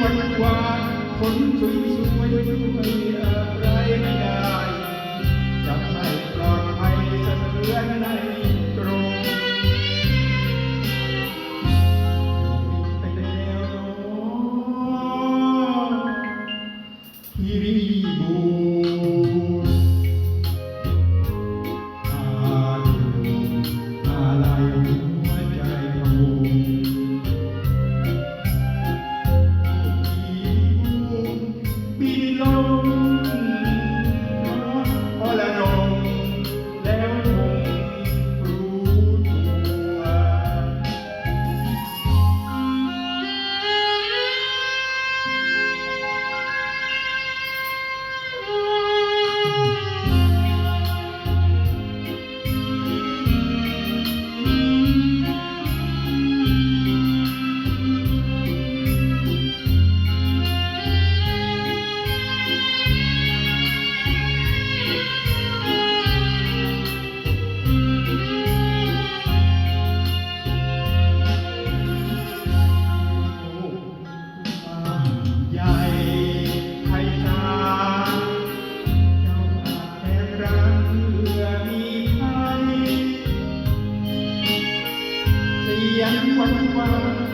วันวานคนสวยสวย one, one.